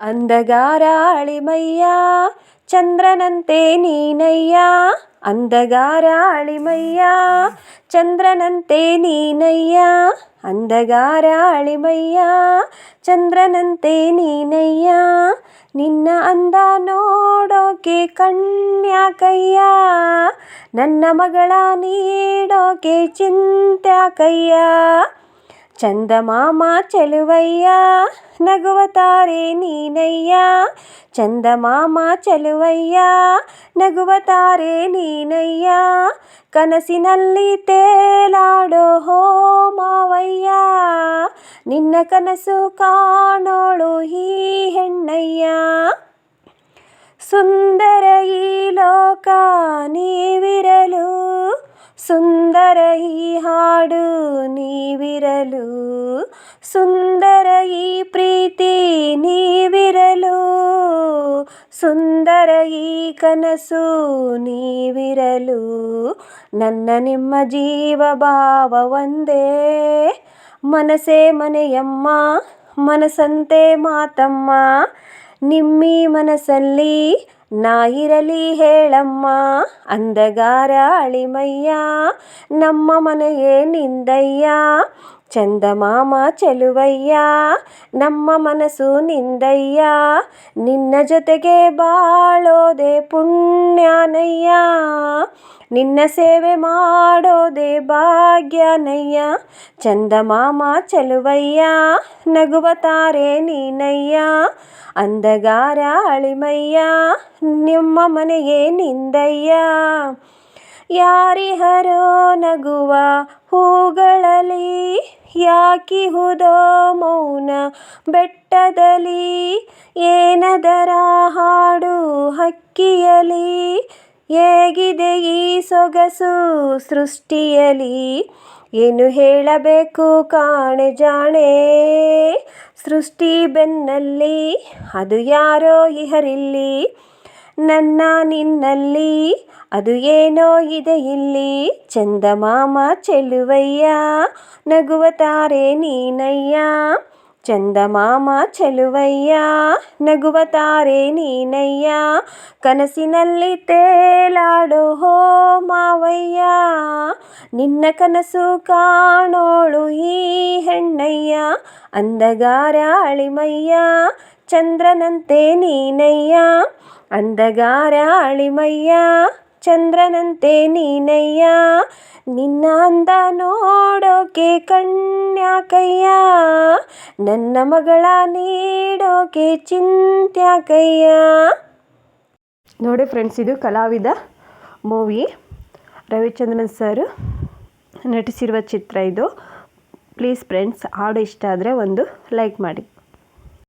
ಅಂದಗಾರ ಮಯ್ಯ ಚಂದ್ರನಂತೆ ನೀನಯ್ಯ. ಅಂದಗಾರ ಮಯ್ಯ ಚಂದ್ರನಂತೆ ನೀನಯ್ಯ. ಅಂದಗಾರ ಮಯ್ಯ ಚಂದ್ರನಂತೆ ನೀನಯ್ಯ. ನಿನ್ನ ಅಂದ ನೋಡೋಕೆ ಕಣ್ಯಾಕಯ್ಯ ನನ್ನ ಮಗಳ ನೀಡೋಕೆ ಚಿಂತ್ಯಾಕಯ್ಯ. ಚಂದಮಾಮ ಚೆಲುವಯ್ಯ ನಗುವ ತಾರೆ ನೀನಯ್ಯ ಚಂದಮಾಮ ಚೆಲುವಯ್ಯ ನಗುವ ತಾರೆ ನೀನಯ್ಯ ಕನಸಿನಲ್ಲಿ ತೇಲಾಡೋ ಹೋ ಮಾವಯ್ಯ ನಿನ್ನ ಕನಸು ಕಾಣೋಳು ಈ ಹೆಣ್ಣಯ್ಯ ಸುಂದರ ಈ ಲೋಕ ನೀವಿರಲು ಸುಂದರ ಈ ಹಾಡು ನೀವಿರಲು, ಸುಂದರ ಈ ಪ್ರೀತಿ ನೀವಿರಲು, ಸುಂದರ ಈ ಕನಸು ನೀವಿರಲು, ನನ್ನ ನಿಮ್ಮ ಜೀವ ಭಾವ ಒಂದೇ. ಮನಸೇ ಮನೆಯಮ್ಮ ಮನಸಂತೆ ಮಾತಮ್ಮ, ನಿಮ್ಮಿ ಮನಸ್ಸಲ್ಲಿ ನಾ ಹೇಳಮ್ಮ, ಅಂದಗಾರ ಅಳಿಮಯ್ಯ, ನಮ್ಮ ಮನೆಯೇ ನಿಂದಯ್ಯ ಚಂದಮಾಮ ಚೆಲುವಯ್ಯ, ನಮ್ಮ ಮನಸ್ಸು ನಿಂದಯ್ಯ, ನಿನ್ನ ಜೊತೆಗೆ ಬಾಳೋದೆ ಪುಣ್ಯಾನಯ್ಯ, ನಿನ್ನ ಸೇವೆ ಮಾಡೋದೆ ಭಾಗ್ಯನಯ್ಯ. ಚಂದಮಾಮ ಚಲುವಯ್ಯ, ನಗುವ ತಾರೆ ನೀನಯ್ಯ. ಅಂದಗಾರ ಅಳಿಮಯ್ಯ, ನಿಮ್ಮ ಮನೆಗೆ ನಿಂದಯ್ಯ. ಯಾರಿಹರೋ ನಗುವ ಹೂಗಳಲ್ಲಿ ಯಾಕಿಹುದೋ ಮೌನ ಬೆಟ್ಟದಲ್ಲಿ. ಏನದರ ಹಾಡು ಹಕ್ಕಿಯಲಿ ಹೇಗಿದೆ ಈ ಸೊಗಸು ಸೃಷ್ಟಿಯಲಿ ಏನು ಹೇಳಬೇಕು ಕಾಣೆ ಜಾಣೆ? ಸೃಷ್ಟಿ ಬೆನ್ನಲ್ಲಿ ಅದು ಯಾರೋ ಇಹರಿಲ್ಲಿ? ನನ್ನ ನಿನ್ನಲ್ಲಿ ಅದು ಏನೋ ಇದೆ ಇಲ್ಲಿ? ಚಂದಮಾಮ ಚೆಲುವಯ್ಯ, ನಗುವ ತಾರೆ ನೀನಯ್ಯ ಚಂದಮಾಮ ಚೆಲುವಯ್ಯ ನಗುವ ತಾರೆ ನೀನಯ್ಯ ಕನಸಿನಲ್ಲಿ ತೇಲಾಡೋ ಹೋ ಮಾವಯ್ಯ ನಿನ್ನ ಕನಸು ಕಾಣೋಳು ಈ ಹೆಣ್ಣಯ್ಯ ಅಂದಗಾರ ಅಳಿಮಯ್ಯ ಚಂದ್ರನಂತೆ ನೀನಯ್ಯ ಅಂದಗಾರ ಅಳಿಮಯ್ಯ ಚಂದ್ರನಂತೆ ನೀನಯ್ಯ. ನಿನ್ನ ಅಂದ ನೋಡೋಕೆ ಕಣ್ಯಾಕಯ್ಯ ನನ್ನ ಮಗಳ ನೀಡೋಕೆ ಚಿಂತ್ಯಾಕಯ್ಯ ನೋಡಿ ಫ್ರೆಂಡ್ಸ್ ಇದು ಕಲಾವಿದ ಮೂವಿ. ರವಿಚಂದ್ರನ್ ಸರ್ ನಟಿಸಿರುವ ಚಿತ್ರ ಇದು. ಪ್ಲೀಸ್ ಫ್ರೆಂಡ್ಸ್ ಹಾಡು ಇಷ್ಟ ಆದರೆ ಒಂದು ಲೈಕ್ ಮಾಡಿ.